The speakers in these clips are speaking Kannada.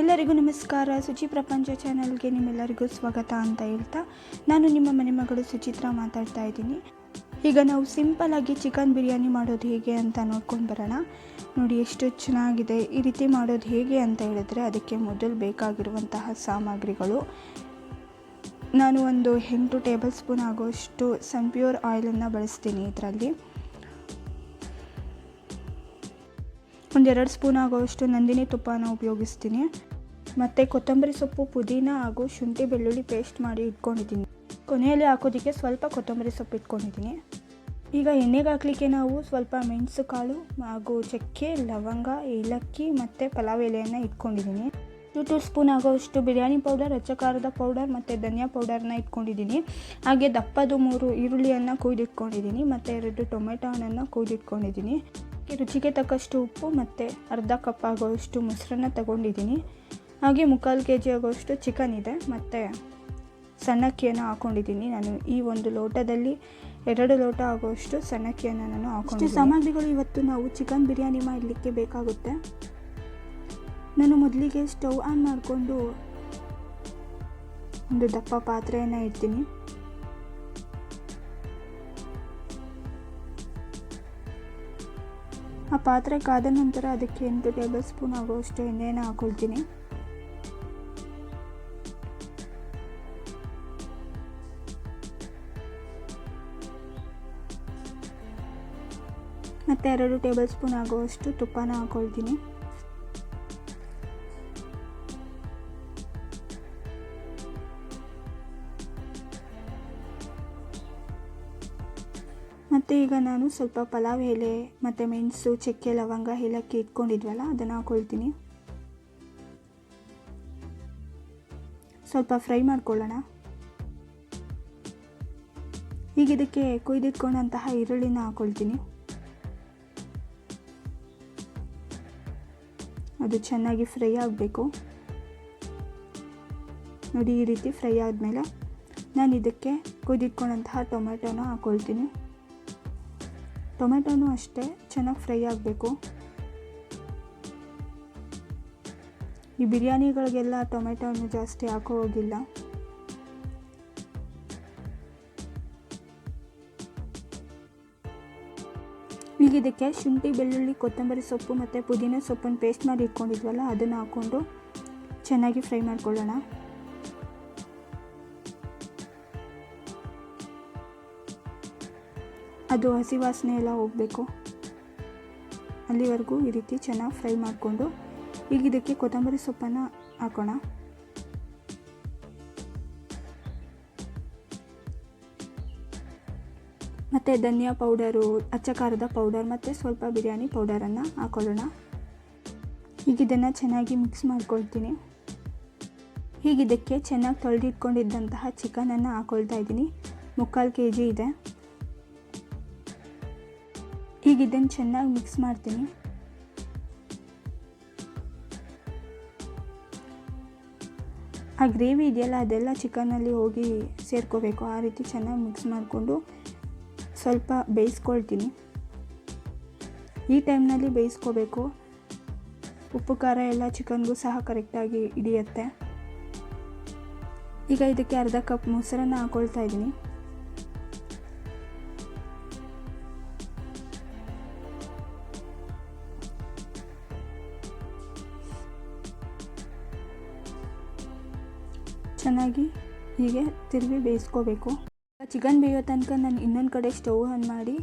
ಎಲ್ಲರಿಗೂ ನಮಸ್ಕಾರ. ಸುಚಿ ಪ್ರಪಂಚ ಚಾನಲ್ಗೆ ನಿಮ್ಮೆಲ್ಲರಿಗೂ ಸ್ವಾಗತ ಅಂತ ಹೇಳ್ತಾ ನಾನು ನಿಮ್ಮ ಮನೆ ಮಗಳು ಸುಚಿತ್ರ ಮಾತಾಡ್ತಾ ಇದ್ದೀನಿ. ಈಗ ನಾವು ಸಿಂಪಲ್ಲಾಗಿ ಚಿಕನ್ ಬಿರಿಯಾನಿ ಮಾಡೋದು ಹೇಗೆ ಅಂತ ನೋಡ್ಕೊಂಡು ಬರೋಣ. ನೋಡಿ ಎಷ್ಟು ಚೆನ್ನಾಗಿದೆ. ಈ ರೀತಿ ಮಾಡೋದು ಹೇಗೆ ಅಂತ ಹೇಳಿದ್ರೆ ಅದಕ್ಕೆ ಮೊದಲು ಬೇಕಾಗಿರುವಂತಹ ಸಾಮಗ್ರಿಗಳು. ನಾನು ಒಂದು ಎಂಟು ಟೇಬಲ್ ಸ್ಪೂನ್ ಆಗುವಷ್ಟು ಸನ್ಪ್ಯೂರ್ ಆಯಿಲನ್ನು ಬಳಸ್ತೀನಿ ಇದರಲ್ಲಿ. ಒಂದೆರಡು ಸ್ಪೂನ್ ಆಗುವಷ್ಟು ನಂದಿನಿ ತುಪ್ಪನ ಉಪಯೋಗಿಸ್ತೀನಿ. ಮತ್ತು ಕೊತ್ತಂಬರಿ ಸೊಪ್ಪು, ಪುದೀನ ಹಾಗೂ ಶುಂಠಿ ಬೆಳ್ಳುಳ್ಳಿ ಪೇಸ್ಟ್ ಮಾಡಿ ಇಟ್ಕೊಂಡಿದ್ದೀನಿ. ಕೊನೆಯಲ್ಲಿ ಹಾಕೋದಕ್ಕೆ ಸ್ವಲ್ಪ ಕೊತ್ತಂಬರಿ ಸೊಪ್ಪು ಇಟ್ಕೊಂಡಿದ್ದೀನಿ. ಈಗ ಎಣ್ಣೆಗೆ ಹಾಕಲಿಕ್ಕೆ ನಾವು ಸ್ವಲ್ಪ ಮೆಣಸು ಕಾಳು ಹಾಗೂ ಚಕ್ಕೆ, ಲವಂಗ, ಏಲಕ್ಕಿ ಮತ್ತು ಪಲಾವ್ ಎಲೆಯನ್ನು ಇಟ್ಕೊಂಡಿದ್ದೀನಿ. ಟು ಟೂ ಸ್ಪೂನ್ ಆಗೋಷ್ಟು ಬಿರಿಯಾನಿ ಪೌಡರ್ ಅಚ್ಚ ಪೌಡರ್ ಮತ್ತು ಧನಿಯಾ ಪೌಡರ್ನ ಇಟ್ಕೊಂಡಿದ್ದೀನಿ. ಹಾಗೆ ದಪ್ಪದು ಮೂರು ಈರುಳ್ಳಿಯನ್ನು ಕೊಯ್ದಿಟ್ಕೊಂಡಿದ್ದೀನಿ. ಮತ್ತು ಎರಡು ಟೊಮೆಟೊ ಹಣ್ಣನ್ನು ಕೊಯ್ದಿಟ್ಕೊಂಡಿದ್ದೀನಿ. ರುಚಿಗೆ ತಕ್ಕಷ್ಟು ಉಪ್ಪು ಮತ್ತು ಅರ್ಧ ಕಪ್ ಆಗೋಷ್ಟು ಮೊಸರನ್ನ ತಗೊಂಡಿದ್ದೀನಿ. ಹಾಗೆ ಮುಕ್ಕಾಲು ಕೆ ಜಿ ಆಗೋಷ್ಟು ಚಿಕನ್ ಇದೆ ಮತ್ತು ಸಣ್ಣಕ್ಕಿಯನ್ನು ಹಾಕ್ಕೊಂಡಿದ್ದೀನಿ ನಾನು ಈ ಒಂದು ಲೋಟದಲ್ಲಿ ಎರಡು ಲೋಟ ಆಗೋಷ್ಟು ಸಣ್ಣಕ್ಕಿಯನ್ನು ನಾನು ಹಾಕೊಂಡು ಸಾಮಗ್ರಿಗಳು ಇವತ್ತು ನಾವು ಚಿಕನ್ ಬಿರಿಯಾನಿ ಮಾಡಲಿಕ್ಕೆ ಬೇಕಾಗುತ್ತೆ. ನಾನು ಮೊದಲಿಗೆ ಸ್ಟವ್ ಆನ್ ಮಾಡಿಕೊಂಡು ಒಂದು ದಪ್ಪ ಪಾತ್ರೆಯನ್ನು ಇಡ್ತೀನಿ. ಪಾತ್ರೆ ಕಾದ ನಂತರ ಅದಕ್ಕೆ ಎಂಟು ಟೇಬಲ್ ಸ್ಪೂನ್ ಆಗುವಷ್ಟು ಎಣ್ಣೆಯನ್ನು ಹಾಕೊಳ್ತೀನಿ. ಮತ್ತು ಎರಡು ಟೇಬಲ್ ಸ್ಪೂನ್ ಆಗುವಷ್ಟು ತುಪ್ಪನ ಹಾಕೊಳ್ತೀನಿ. ಮತ್ತು ಈಗ ನಾನು ಸ್ವಲ್ಪ ಪಲಾವ್ ಎಲೆ, ಮತ್ತು ಮೆಣಸು, ಚಕ್ಕೆ, ಲವಂಗ ಏಲಕ್ಕಿ ಇಟ್ಕೊಂಡಿದ್ವಲ್ಲ, ಅದನ್ನು ಹಾಕೊಳ್ತೀನಿ. ಸ್ವಲ್ಪ ಫ್ರೈ ಮಾಡ್ಕೊಳ್ಳೋಣ. ಈಗ ಇದಕ್ಕೆ ಕೊಯ್ದಿಟ್ಕೊಂಡಂತಹ ಈರುಳ್ಳಿನ ಹಾಕೊಳ್ತೀನಿ. ಅದು ಚೆನ್ನಾಗಿ ಫ್ರೈ ಆಗಬೇಕು. ನೋಡಿ ಈ ರೀತಿ ಫ್ರೈ ಆದಮೇಲೆ ನಾನು ಇದಕ್ಕೆ ಕುದಿಟ್ಕೊಂಡಂತಹ ಟೊಮೆಟೊನ ಹಾಕ್ಕೊಳ್ತೀನಿ ಟೊಮೆಟೊನೂ ಅಷ್ಟೇ ಚೆನ್ನಾಗಿ ಫ್ರೈ ಆಗಬೇಕು. ಈ ಬಿರಿಯಾನಿಗಳಿಗೆಲ್ಲ ಟೊಮೆಟೊನು ಜಾಸ್ತಿ ಹಾಕೋ ಹೋಗಿಲ್ಲ. ಈಗ ಇದಕ್ಕೆ ಶುಂಠಿ, ಬೆಳ್ಳುಳ್ಳಿ, ಕೊತ್ತಂಬರಿ ಸೊಪ್ಪು ಮತ್ತು ಪುದೀನ ಸೊಪ್ಪನ್ನು ಪೇಸ್ಟ್ ಮಾಡಿ ಇಟ್ಕೊಂಡಿದ್ವಲ್ಲ, ಅದನ್ನು ಹಾಕ್ಕೊಂಡು ಚೆನ್ನಾಗಿ ಫ್ರೈ ಮಾಡ್ಕೊಳ್ಳೋಣ. ಅದು ಹಸಿ ವಾಸನೆ ಎಲ್ಲ ಹೋಗಬೇಕು. ಅಲ್ಲಿವರೆಗೂ ಈ ರೀತಿ ಚೆನ್ನಾಗಿ ಫ್ರೈ ಮಾಡಿಕೊಂಡು, ಈಗ ಇದಕ್ಕೆ ಕೊತ್ತಂಬರಿ ಸೊಪ್ಪನ್ನು ಹಾಕೋಣ. ಮತ್ತು ಧನಿಯಾ ಪೌಡರು ಅಚ್ಚ ಖಾರದ ಪೌಡರ್ ಮತ್ತು ಸ್ವಲ್ಪ ಬಿರಿಯಾನಿ ಪೌಡರನ್ನು ಹಾಕೊಳ್ಳೋಣ. ಈಗ ಇದನ್ನು ಚೆನ್ನಾಗಿ ಮಿಕ್ಸ್ ಮಾಡ್ಕೊಳ್ತೀನಿ. ಈಗ ಇದಕ್ಕೆ ಚೆನ್ನಾಗಿ ತೊಳೆದಿಟ್ಕೊಂಡಿದ್ದಂತಹ ಚಿಕನನ್ನು ಹಾಕೊಳ್ತಾ ಇದ್ದೀನಿ. ಮುಕ್ಕಾಲು ಕೆ ಜಿ ಇದೆ. ಈಗ ಇದನ್ನು ಚೆನ್ನಾಗಿ ಮಿಕ್ಸ್ ಮಾಡ್ತೀನಿ. ಆ ಗ್ರೇವಿ ಇದೆಯಲ್ಲ, ಅದೆಲ್ಲ ಚಿಕನಲ್ಲಿ ಹೋಗಿ ಸೇರ್ಕೋಬೇಕು. ಆ ರೀತಿ ಚೆನ್ನಾಗಿ ಮಿಕ್ಸ್ ಮಾಡಿಕೊಂಡು ಸ್ವಲ್ಪ ಬೇಯಿಸ್ಕೊಳ್ತೀನಿ. ಈ ಟೈಮ್ನಲ್ಲಿ ಬೇಯಿಸ್ಕೋಬೇಕು. ಉಪ್ಪು, ಖಾರ ಎಲ್ಲ ಚಿಕನ್ಗೂ ಸಹ ಕರೆಕ್ಟಾಗಿ ಹಿಡಿಯುತ್ತೆ. ಈಗ ಇದಕ್ಕೆ ಅರ್ಧ ಕಪ್ ಮೊಸರನ್ನು ಹಾಕ್ಕೊಳ್ತಾ ಇದ್ದೀನಿ. ಚೆನ್ನಾಗಿ ಹೀಗೆ ತಿರುಗಿ ಬೇಯಿಸ್ಕೋಬೇಕು. ಚಿಕನ್ ಬೇಯೋ ತನಕ ನಾನು ಇನ್ನೊಂದು ಕಡೆ ಸ್ಟವ್ ಆನ್ ಮಾಡಿ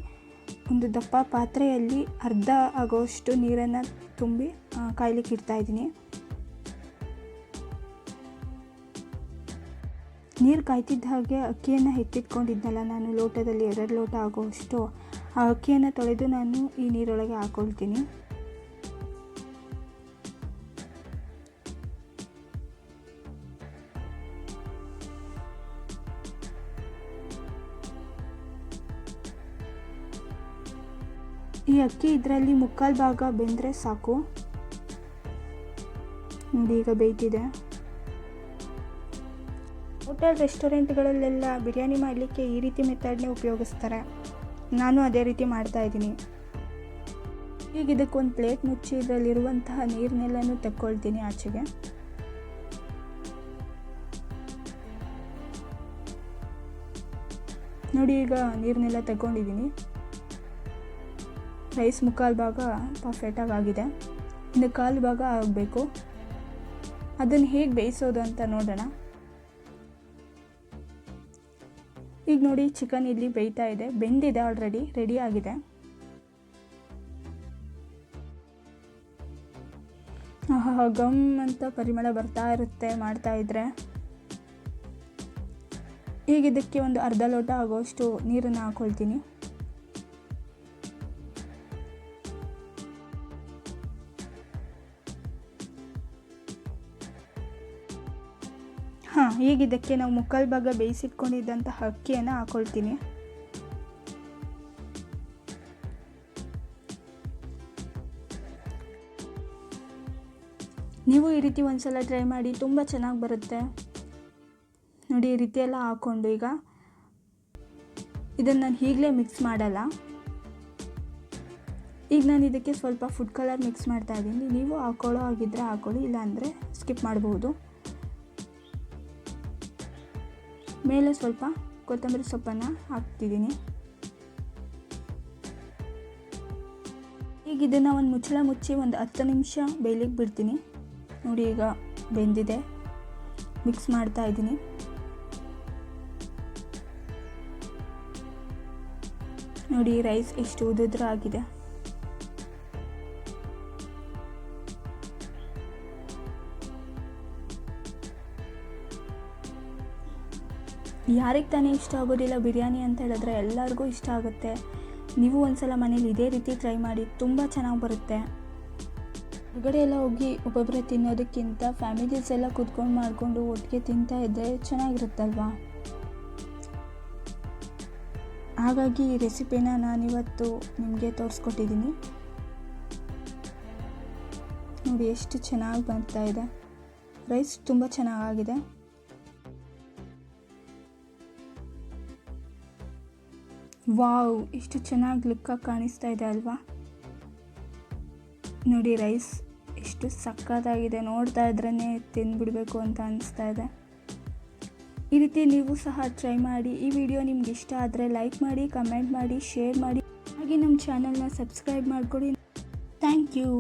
ಒಂದು ದಪ್ಪ ಪಾತ್ರೆಯಲ್ಲಿ ಅರ್ಧ ಆಗೋಷ್ಟು ನೀರನ್ನು ತುಂಬಿ ಕಾಯ್ಲಿಕ್ಕೆ ಇಡ್ತಾಯಿದ್ದೀನಿ ನೀರು ಕಾಯ್ತಿದ್ದ ಹಾಗೆ ಅಕ್ಕಿಯನ್ನು ಎತ್ತಿಟ್ಕೊಂಡಿದ್ನಲ್ಲ ನಾನು, ಲೋಟದಲ್ಲಿ ಎರಡು ಲೋಟ ಆಗೋಷ್ಟು. ಆ ಅಕ್ಕಿಯನ್ನು ತೊಳೆದು ನಾನು ಈ ನೀರೊಳಗೆ ಹಾಕ್ಕೊಳ್ತೀನಿ ಈ ಅಕ್ಕಿ ಇದರಲ್ಲಿ ಮುಕ್ಕಾಲು ಭಾಗ ಬೆಂದರೆ ಸಾಕು. ಈಗ ಬೇಯ್ತಿದೆ. ಹೋಟೆಲ್ ರೆಸ್ಟೋರೆಂಟ್ಗಳಲ್ಲೆಲ್ಲ ಬಿರಿಯಾನಿ ಮಾಡಲಿಕ್ಕೆ ಈ ರೀತಿ ಮೆಥಡ್ನೇ ಉಪಯೋಗಿಸ್ತಾರೆ. ನಾನು ಅದೇ ರೀತಿ ಮಾಡ್ತಾ ಇದ್ದೀನಿ. ಈಗ ಇದಕ್ಕೊಂದು ಪ್ಲೇಟ್ ಮುಚ್ಚಿ ಇದರಲ್ಲಿರುವಂತಹ ನೀರನ್ನೆಲ್ಲನೂ ತಕ್ಕೊಳ್ತೀನಿ ಆಚೆಗೆ. ನೋಡಿ, ಈಗ ನೀರನ್ನೆಲ್ಲ ತಗೊಂಡಿದ್ದೀನಿ ರೈಸ್ ಮುಕ್ಕಾಲು ಭಾಗ ಪರ್ಫೆಕ್ಟಾಗಿ ಆಗಿದೆ ಇನ್ನು ಕಾಲು ಭಾಗ ಆಗಬೇಕು. ಅದನ್ನು ಹೇಗೆ ಬೇಯಿಸೋದು ಅಂತ ನೋಡೋಣ. ಈಗ ನೋಡಿ ಚಿಕನ್ ಇಲ್ಲಿ ಬೇಯ್ತಾ ಇದೆ. ಬೆಂದಿದೆ ಆಲ್ರೆಡಿ ರೆಡಿ ಆಗಿದೆ. ಗಮ್ ಅಂತ ಪರಿಮಳ ಬರ್ತಾ ಇರುತ್ತೆ ಮಾಡ್ತಾ ಇದ್ರೆ. ಈಗ ಇದಕ್ಕೆ ಒಂದು ಅರ್ಧ ಲೋಟ ಆಗೋಷ್ಟು ನೀರನ್ನು ಹಾಕೊಳ್ತೀನಿ. ಹಾಂ ಈಗ ಇದಕ್ಕೆ ನಾವು ಮುಕ್ಕಾಲು ಭಾಗ ಬೇಯಿಸಿಟ್ಕೊಂಡಿದ್ದಂಥ ಅಕ್ಕಿಯನ್ನು ಹಾಕೊಳ್ತೀನಿ. ನೀವು ಈ ರೀತಿ ಒಂದ್ಸಲ ಟ್ರೈ ಮಾಡಿ, ತುಂಬ ಚೆನ್ನಾಗಿ ಬರುತ್ತೆ. ನೋಡಿ, ಈ ರೀತಿ ಎಲ್ಲ ಹಾಕ್ಕೊಂಡು ಈಗ ಇದನ್ನು ನಾನು ಈಗಲೇ ಮಿಕ್ಸ್ ಮಾಡಲ್ಲ. ಈಗ ನಾನು ಇದಕ್ಕೆ ಸ್ವಲ್ಪ ಫುಡ್ ಕಲರ್ ಮಿಕ್ಸ್ ಮಾಡ್ತಾ ಇದ್ದೀನಿ. ನೀವು ಹಾಕೊಳ್ಳೋ ಆಗಿದ್ದರೆ ಹಾಕೊಳ್ಳಿ, ಇಲ್ಲಾಂದರೆ ಸ್ಕಿಪ್ ಮಾಡಬಹುದು ಮೇಲೆ ಸ್ವಲ್ಪ ಕೊತ್ತಂಬರಿ ಸೊಪ್ಪನ್ನು ಹಾಕ್ತಿದ್ದೀನಿ. ಈಗ ಇದನ್ನು ಒಂದು ಮುಚ್ಚಳ ಮುಚ್ಚಿ ಒಂದು ಹತ್ತು ನಿಮಿಷ ಬೇಯಲಿಕ್ಕೆ ಬಿಡ್ತೀನಿ. ನೋಡಿ ಈಗ ಬೆಂದಿದೆ. ಮಿಕ್ಸ್ ಮಾಡ್ತಾ ಇದ್ದೀನಿ. ನೋಡಿ ರೈಸ್ ಎಷ್ಟು ಉದುದ್ರ ಆಗಿದೆ ಯಾರಿಗೆ ತಾನೇ ಇಷ್ಟ ಆಗೋದಿಲ್ಲ ಬಿರಿಯಾನಿ ಅಂತ ಹೇಳಿದ್ರೆ ಎಲ್ಲರಿಗೂ ಇಷ್ಟ ಆಗುತ್ತೆ. ನೀವು ಒಂದ್ಸಲ ಮನೇಲಿ ಇದೇ ರೀತಿ ಟ್ರೈ ಮಾಡಿ, ತುಂಬ ಚೆನ್ನಾಗಿ ಬರುತ್ತೆ. ಹೊರಗಡೆ ಎಲ್ಲ ಹೋಗಿ ಒಬ್ಬೊಬ್ಬರೇ ತಿನ್ನೋದಕ್ಕಿಂತ ಫ್ಯಾಮಿಲೀಸ್ ಎಲ್ಲ ಕೂತ್ಕೊಂಡು ಮಾಡಿಕೊಂಡು ಒಟ್ಟಿಗೆ ತಿಂತಾ ಇದ್ದರೆ ಚೆನ್ನಾಗಿರುತ್ತಲ್ವಾ? ಹಾಗಾಗಿ ಈ ರೆಸಿಪಿನ ನಾನಿವತ್ತು ನಿಮಗೆ ತೋರಿಸ್ಕೊಟ್ಟಿದ್ದೀನಿ. ನೋಡಿ ಎಷ್ಟು ಚೆನ್ನಾಗಿ ಬರ್ತಾ ಇದೆ. ರೈಸ್ ತುಂಬ ಚೆನ್ನಾಗಾಗಿದೆ. ವಾವ್ ಎಷ್ಟು ಚೆನ್ನಾಗಿ ಲುಕ್ಕಾಗಿ ಕಾಣಿಸ್ತಾ ಇದೆ ಅಲ್ವಾ? ನೋಡಿ ರೈಸ್ ಎಷ್ಟು ಸಕ್ಕತ್ತಾಗಿದೆ. ನೋಡ್ತಾ ಇದ್ರೇ ತಿಂದ್ಬಿಡ್ಬೇಕು ಅಂತ ಅನಿಸ್ತಾ ಇದೆ. ಈ ರೀತಿ ನೀವು ಸಹ ಟ್ರೈ ಮಾಡಿ. ಈ ವಿಡಿಯೋ ನಿಮ್ಗೆ ಇಷ್ಟ ಆದರೆ ಲೈಕ್ ಮಾಡಿ ಕಮೆಂಟ್ ಮಾಡಿ ಶೇರ್ ಮಾಡಿ. ಹಾಗೆ ನಮ್ಮ ಚಾನಲ್ನ ಸಬ್ಸ್ಕ್ರೈಬ್ ಮಾಡಿಕೊಡಿ. Thank you